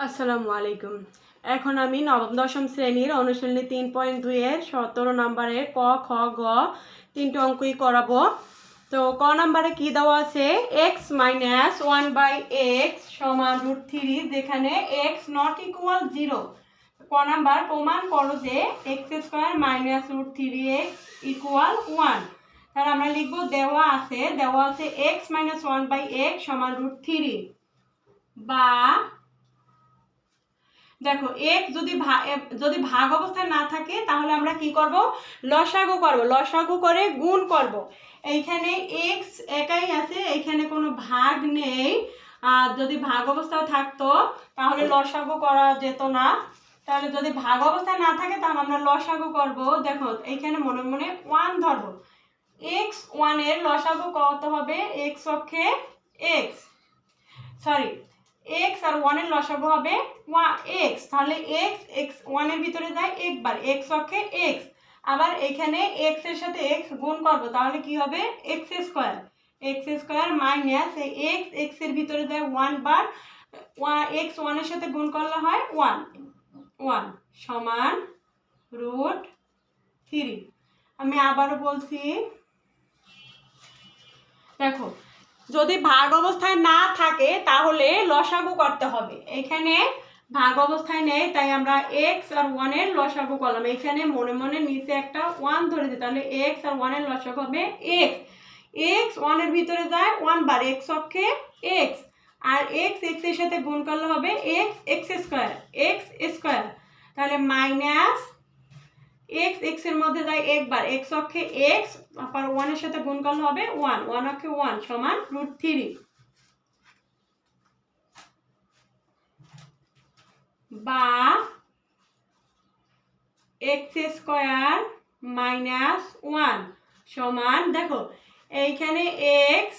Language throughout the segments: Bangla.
আসসালামু আলাইকুম। এখন আমি নবম, দশম শ্রেণির অনুশীলনী তিন পয়েন্ট দুইয়ের সতেরো নম্বরে ক, খ, গ তিনটে অঙ্কই করাবো। তো ক নম্বরে কি দেওয়া আছে? X minus one by x সমান রুট থ্রি যেখানে এক্স নট ইকুয়াল জিরো ক নাম্বার, প্রমাণ করো যে x square minus root three x equal one তাহলে আমরা লিখব দেওয়া আছে দেওয়া আছে x minus one by x সমান রুট থ্রি বা দেখো, এক যদি যদি ভাগ অবস্থায় না থাকে, তাহলে আমরা কি করব? লসাগু করব। লসাগু করে গুণ করব। এইখানে এক্স একাই আছে, এইখানে কোনো ভাগ নেই। আর যদি ভাগ অবস্থায় থাকতো, তাহলে লসাগু করা যেত না। তাহলে যদি ভাগ অবস্থায় না থাকে, তাহলে আমরা লসাগু করব। দেখো, এইখানে মনে মনে ওয়ান ধরবো। এক্স ওয়ানের লসাগু কত হবে? এক্স অক্ষে এক্স সরি এক্স আর ওয়ানের লসাগু হবে ওয়া এক্স তাহলে এক্স এক্স ওয়ানের ভিতরে যায় একবার এক্স অক্ষে এক্স আবার এখানে এক্সের সাথে এক্স গুণ করব, তাহলে কি হবে? X square x square minus x এক্সের ভিতরে যায় ওয়ান বার ওয়ান এক্স ওয়ানের সাথে গুণ করলে হয় ওয়ান ওয়ান সমান রুট থ্রি আমি আবারও বলছি, দেখো যদি ভাগ অবস্থায় না থাকে, তাহলে লসাগু করতে হবে। এখানে ভাগ অবস্থায় নেই, তাই আমরা এক্স আর ওয়ানের লসাগু করলাম। এখানে মনে মনে নিচে একটা ওয়ান ধরে দিই, তাহলে এক্স আর ওয়ানের লসাগু হবে এক্স এক্স ওয়ানের ভিতরে যায় ওয়ান বার এক্স অক্ষে এক্স আর এক্স এক্সের সাথে গুণ করলে হবে x x square x square তাহলে মাইনাস এক্স এক্সের মধ্যে যায় একবার। এক্স অক্ষে এক্স আবার ওয়ানের সাথে গুণ করলে হবে ওয়ান ওয়ান অক্ষে ওয়ান সমান রুট থ্রি বা এক্স স্কোয়ার মাইনাস ওয়ান সমান, দেখো, এইখানে এক্স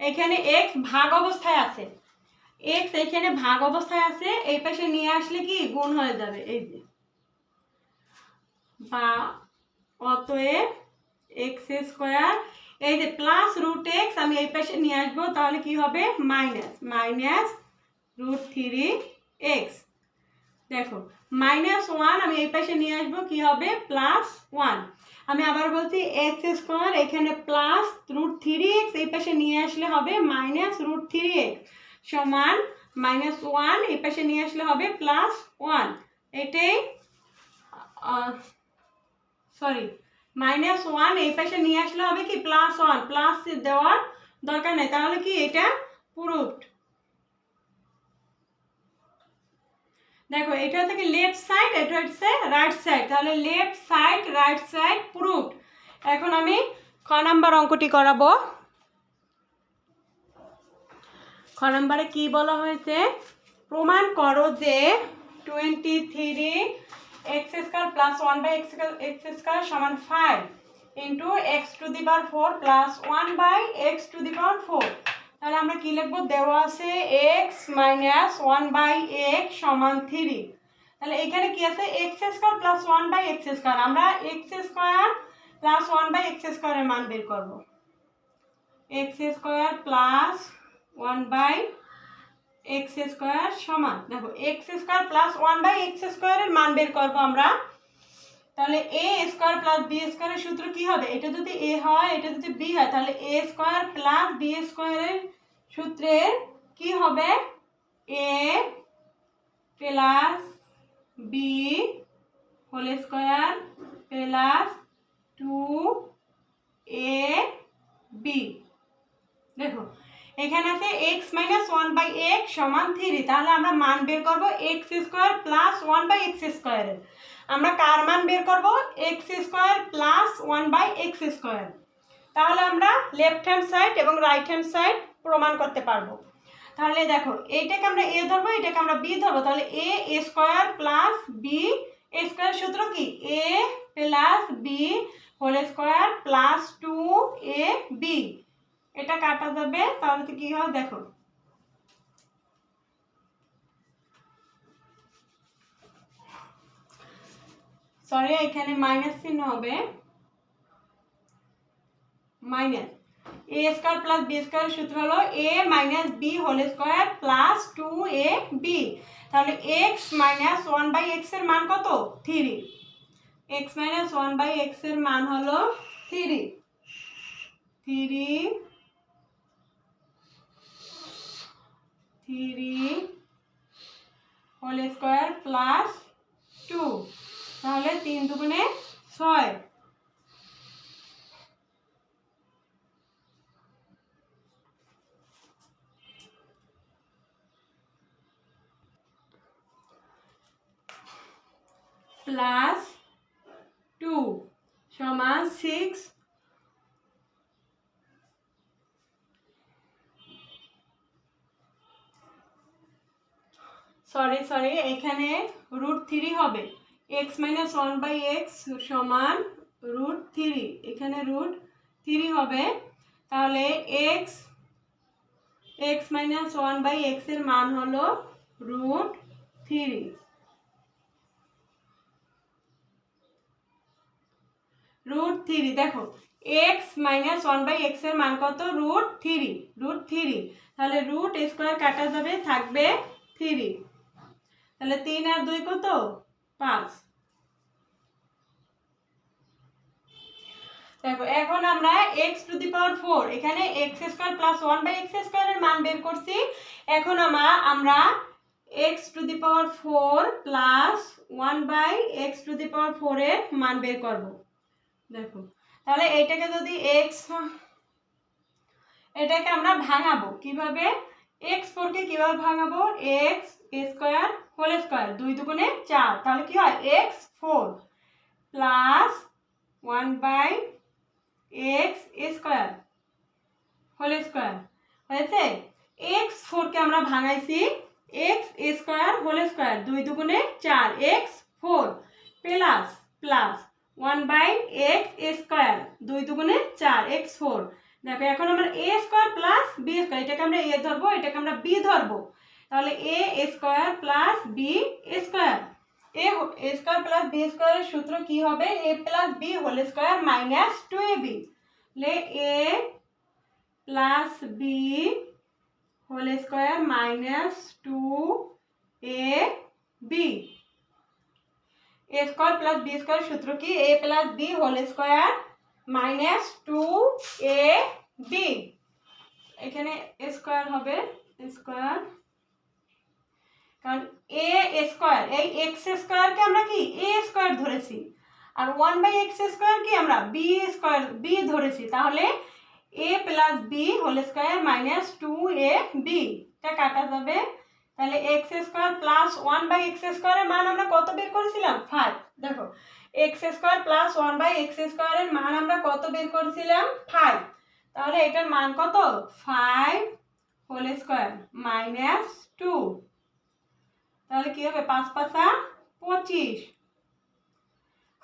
এইখানে এক্স ভাগ অবস্থায় আছে। এক্স এইখানে ভাগ অবস্থায় আছে, এই পাশে নিয়ে আসলে কি? গুণ হয়ে যাবে, এই যে। বা অতএব এক্স স্কোয়ার এই যে প্লাস রুট এক্স আমি এই পাশে নিয়ে আসব, তাহলে কি হবে? Minus minus root three x দেখো মাইনাস ওয়ান আমি এই পাশে নিয়ে আসব, কি হবে? প্লাস ওয়ান আমি আবার বলছি এক্স স্কোয়ার এখানে প্লাস রুট থ্রি এক্স এই পাশে নিয়ে আসলে হবে মাইনাস রুট থ্রি এক্স সমান মাইনাস ওয়ান এই পাশে নিয়ে আসলে হবে প্লাস ওয়ান এটাই সরি মাইনাস ওয়ান এই পাশে নিয়ে আসলে হবে কি? প্লাস ওয়ান প্লাস দেওয়ার দরকার নেই। তাহলে কি এটা প্রুফড দেখো, এটা থেকে লেফট সাইড এটা হচ্ছে রাইট সাইড তাহলে left side right side proved এখন আমি খ নাম্বার অঙ্কটি করাবো। খ নাম্বারে কি বলা হয়েছে? প্রমাণ করো যে twenty three x square plus one by x x square সমান five into x to the power four plus one by x to the power four তাহলে আমরা কি লিখব? দেওয়া আছে x minus one by x সমান থ্রি তাহলে এখানে কি আছে? X square plus one by x square আমরা x square plus one by x স্কোয়ারের মান বের করব। X square plus one by x square সমান। দেখো x square plus one by x স্কোয়ারের মান বের করব আমরা। তাহলে এ স্কোয়ার প্লাস বি স্কোয়ারের সূত্র কি হবে? এটা যদি এ হয়, এটা যদি বি হয়, তাহলে এ স্কোয়ার প্লাস বি স্কোয়ারের সূত্রের কি হবে? A plus b whole square plus two a b দেখো এখানে আছে x minus one by x সমান থ্রি তাহলে আমরা মান বের করব x square plus one by x স্কোয়ারের আমরা কার মান বের করব? X square plus one by x square তাহলে আমরা লেফট হ্যান্ড সাইড এবং রাইট হ্যান্ড সাইড প্রমাণ করতে পারব। তাহলে দেখো, এইটাকে আমরা এ ধরবো, এটাকে আমরা বি ধরবো। তাহলে a square plus b square সূত্র কি? A plus b whole square plus two a b এটা কাটা যাবে, তাহলে তো কি হয় দেখো। সরি এখানে মাইনাস চিহ্ন হবে। Minus a square plus b স্কোয়ারের সূত্র হলো a minus b whole square plus two a b তাহলে এক্স মাইনাস ওয়ান বাই এক্সের মান কত? Three x minus one by এক্সের মান হলো three three three whole square plus two তাহলে তিন দুগুণে ছয়। প্লাস টু সমান সিক্স সরি সরি এখানে রুট থ্রি হবে। X minus one by x সমান রুট থ্রি এখানে রুট থ্রি হবে। তাহলে x x minus one by এক্সের মান হলো রুট থ্রি রুট থ্রি দেখো এক্স মাইনাস ওয়ান বাই এক্সের মান কত? রুট থ্রি রুট থ্রি তাহলে রুট স্কোয়ার কাটা যাবে, থাকবে থ্রি তাহলে তিন আর দুই কত? পাঁচ। দেখো, এখন আমরা x to the power four এখানে x square plus one by x স্কোয়ারের মান বের করছি। এখন আমরা আমরা x to the power four plus one by x to the power ফোরের মান বের করব। দেখো, তাহলে এইটাকে যদি এক্স এটাকে আমরা ভাঙাবো, কীভাবে? এক্স ফোরকে কীভাবে ভাঙাবো? এক্স স্কোয়ার হোল স্কোয়ার দুই দুগুণে চার, তাহলে কি হয়? X four plus one by x square whole square হয়েছে? এক্স ফোরকে আমরা ভাঙাইছি এক্স স্কোয়ার হোল স্কোয়ার দুই দুগুণে চার x four plus plus one by x square দুই দুগুণে চার এক্স ফোর দেখো, এখন আমরা a square plus b square এটাকে আমরা এ ধরবো, এটাকে আমরা বি ধরবো। তাহলে a square plus b square a square plus b স্কোয়ারের সূত্র কি হবে? A plus b whole square minus two a b তাহলে a plus b whole square minus two a b a square plus b square সূত্র কি? A plus b whole square minus two a b এখানে স্কোয়ার হবে স্কোয়ার কারণ এ স্কোয়ার এই এক্স স্কোয়ারকে আমরা কি? এ স্কোয়ার ধরেছি। আর ওয়ান বাই এক্স স্কোয়ার কি আমরা বি স্কোয়ার বি ধরেছি। তাহলে a plus b whole square minus two a b এটা কাটা যাবে। তাহলে x square plus one by x স্কোয়ারের মান আমরা কত বের করেছিলাম? ফাইভ দেখো x square plus one by x স্কোয়ারের মান আমরা কত বের করেছিলাম? ফাইভ তাহলে এটার মান কত? Five whole square minus two তাহলে কি হবে? পাঁচ পাঁচা পঁচিশ।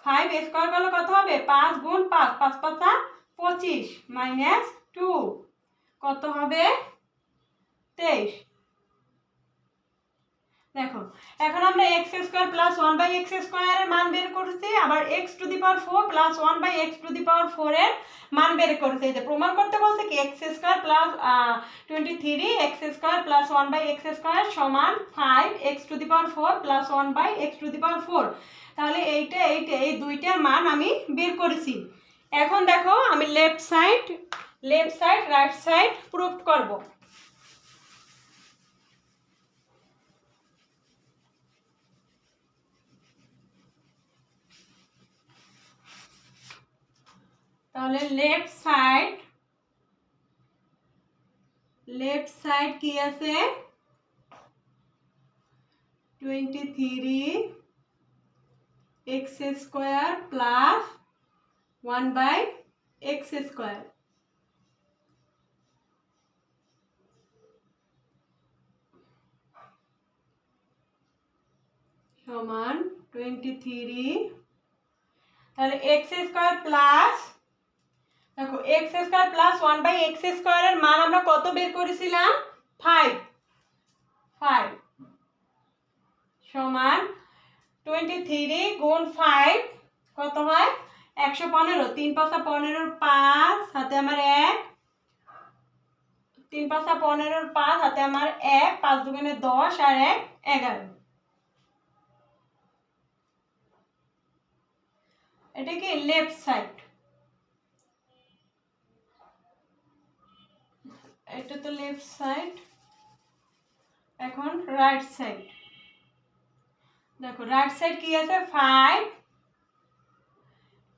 ফাইভ স্কোয়ার করলে কত হবে? পাঁচ গুণ পাঁচ পাঁচ পাঁচা পঁচিশ মাইনাস টু কত হবে? তেইশ। দেখো, এখন আমরা x square plus one by x স্কোয়ারের মান বের করছি। আবার x to the power four plus one by x to the power ফোরের মান বের করতে এই যে প্রমাণ করতে বলছে কি x square plus twenty three x square plus one by x square সমান five x to the power four plus one by x to the power four তাহলে এইটা এইটা, এই দুইটার মান আমি বের করেছি। এখন দেখো আমি left side left side right side proof করব। তাহলে লেফট সাইড লেফট সাইড কি আছে? Twenty three x square plus one by x square সমান টোয়েন্টি থ্রি তাহলে এক্স স্কোয়ার প্লাস দেখো x square plus one by x স্কোয়ারের মান আমরা কত বের করেছিলাম? ফাইভ ফাইভ সমান টোয়েন্টি থ্রি গুণ ফাইভ কত হয়? একশো পনেরো। তিন পাঁচা পনেরোর পাঁচ, হাতে আমার এক। তিন পাঁচটা পনেরোর পাঁচ, হাতে আমার এক, পাঁচ দুগুণে দশ আর এক, এগারো। এটা কি লেফট সাইড এটা তো লেফট সাইড এখন রাইট সাইড দেখো রাইট সাইড কি আছে? Five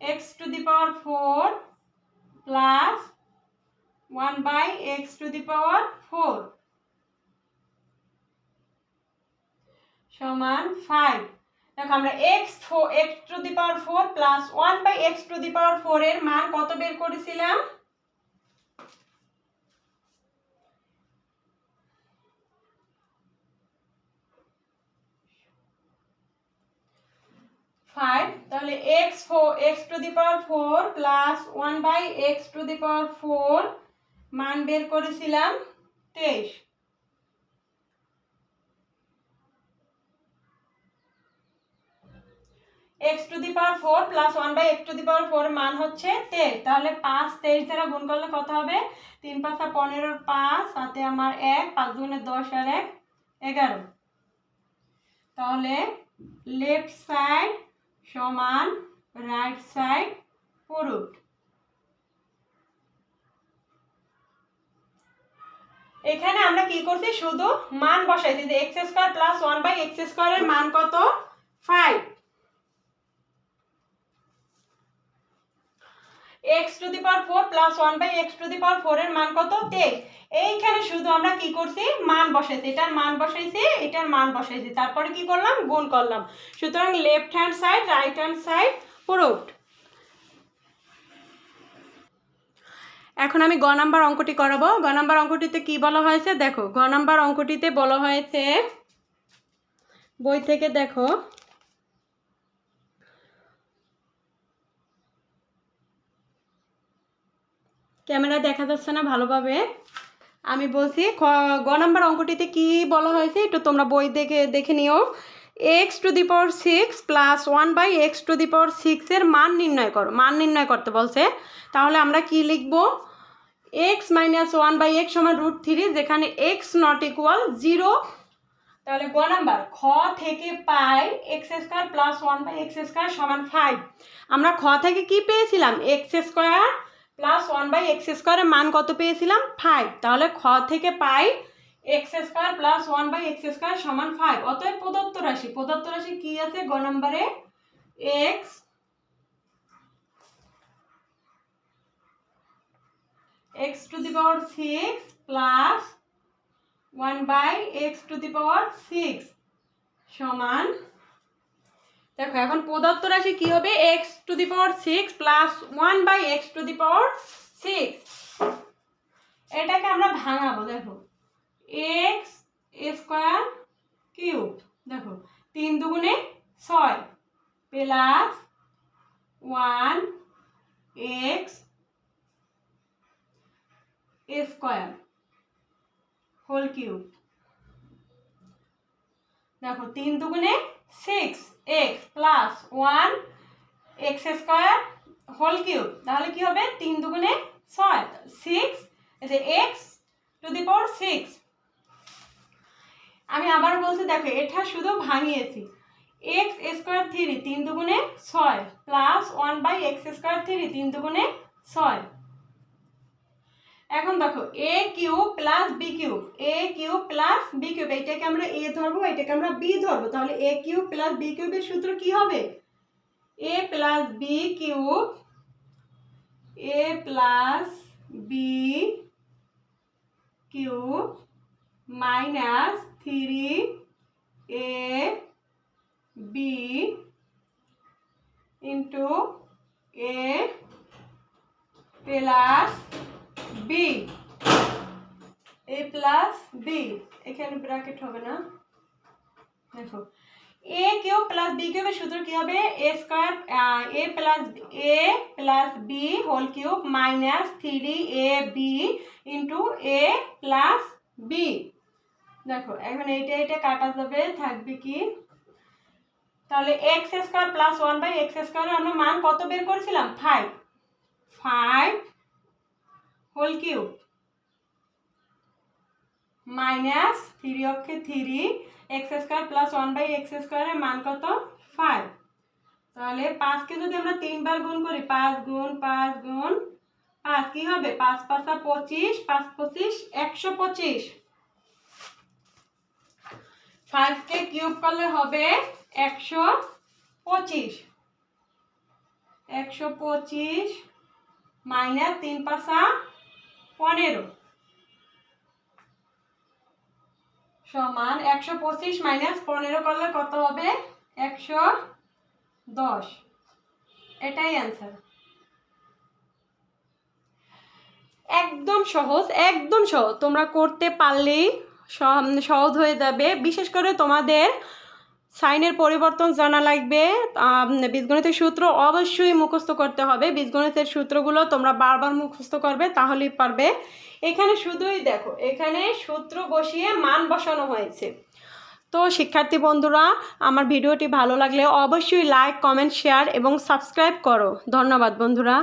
x to the power four plus one by x to the power four সমান ফাইভ দেখো, আমরা x four x to the power four plus one by x to the power four এর মান কত বের করেছিলাম? ফাইভ, তাহলে x four x to the power four plus one by x to the power four মান বের করেছিলাম তেইশ। X to the power four plus one by x to the power four মান হচ্ছে তেইশ। তাহলে পাঁচ তেইশ দ্বারা গুণ করলে কত হবে? তিন পাঁচটা পনেরোর পাঁচ সাথে আমার এক, পাঁচ দুগুণে দশ আর এক, এগারো। তাহলে লেফট সাইড সমান রাইট সাইড পুরুট। এখানে আমরা কি করছি? শুধু মান বসাইছি যে x square plus one by x স্কোয়ারের মান কত? Five x to the power four plus one by x to the power four এর মান কত? তেইশ। এইখানে শুধু আমরা কি করছি? মান বসাইছি। এটার মান বসাইছি, এটার মান বসাইছি। তারপরে কি করলাম? গুণ করলাম। সুতরাং left hand side right hand side proved এখন আমি গ নাম্বার অঙ্কটি করাবো। গ নাম্বার অঙ্কটিতে কি বলা হয়েছে? দেখো, গ নাম্বার অঙ্কটিতে বলা হয়েছে, বই থেকে দেখো ক্যামেরা দেখা যাচ্ছে না ভালোভাবে। আমি বলছি, খ- গ নাম্বার অঙ্কটিতে কি বলা হয়েছে একটু তোমরা বই দেখে দেখে নিও। X to the power six plus one by x to the power সিক্সের মান নির্ণয় করো, মান নির্ণয় করতে বলছে। তাহলে আমরা কি লিখব? X minus one by x সমান রুট থ্রি যেখানে এক্স নট ইকুয়াল জিরো তাহলে গ নাম্বার, খ থেকে পাই x square plus one by x square সমান ফাইভ আমরা খ থেকে কি পেয়েছিলাম? X square plus one by x স্কোয়ারের মান কত পেয়েছিলাম? ফাইভ তাহলে খ থেকে পাই x square plus one by x square সমান ফাইভ অতএব প্রদত্ত রাশি। প্রদত্ত রাশি কি আছে? গ নম্বরে x x to the power six plus one by x to the power six সমান দেখো, এখন প্রদত্ত রাশি কি হবে? X to the power six plus one by x to the power six এটাকে আমরা ভাঙাবো, দেখো। এক্স স্কোয়ার কিউব দেখো, তিন দুগুণে ছয় plus one x square whole cube দেখো, তিন দুগুণে six x plus one x square whole cube তাহলে কি হবে? তিন দুগুণে ছয়। Six x to the power six আমি আবার বলছি, দেখো, এটা শুধু ভাঙিয়েছি। এক্স স্কোয়ার থ্রি তিন দুগুণে ছয়। Plus one by x square three তিন দুগুণে ছয়। এখন দেখো a cube plus b cube a cube plus b cube এটাকে আমরা এ ধরবো, এটাকে আমরা বি ধরবো, তাহলে এ কিউব প্লাস বি কিউবের সূত্র কি হবে? A plus b cube a plus b cube minus three a b into a plus b a plus b এখানে ব্র্যাকেট হবে না। দেখো। এ কিউব প্লাস বি কিউবের সূত্র কি হবে? A square a plus a plus b whole cube minus three a b into a plus b দেখো, এখন এইটা এটা কাটা যাবে, থাকবে কি? তাহলে x square plus one by x square আমরা মান কত বের করেছিলাম? Five five whole cube minus three অক্ষে three x square plus one by x স্কোয়ারের মান কত? ফাইভ তাহলে পাঁচকে যদি আমরা তিনবার গুণ করি পাঁচ গুণ পাঁচ গুণ পাঁচ কি হবে? পাঁচ পাঁচা পঁচিশ পাঁচ পঁচিশ, একশো পঁচিশ। ফাইভকে কিউব করলে হবে একশো পঁচিশ। একশো পঁচিশ মাইনাস তিন পাঁচা পনেরো। সমান একশো পঁচিশ মাইনাস পনেরো করলে কত হবে? একশো দশ। এটাই অ্যান্সার একদম সহজ একদম সহজ। তোমরা করতে পারলেই সহজ হয়ে যাবে। বিশেষ করে তোমাদের সাইনের পরিবর্তন জানা লাগবে। বীজগণিতের সূত্র অবশ্যই মুখস্থ করতে হবে। বীজগণিতের সূত্রগুলো তোমরা বারবার মুখস্থ করবে, তাহলেই পারবে। এখানে শুধুই দেখো, এখানে সূত্র বসিয়ে মান বসানো হয়েছে। তো শিক্ষার্থী বন্ধুরা, আমার ভিডিওটি ভালো লাগলে অবশ্যই লাইক, কমেন্ট, শেয়ার এবং সাবস্ক্রাইব করো। ধন্যবাদ বন্ধুরা।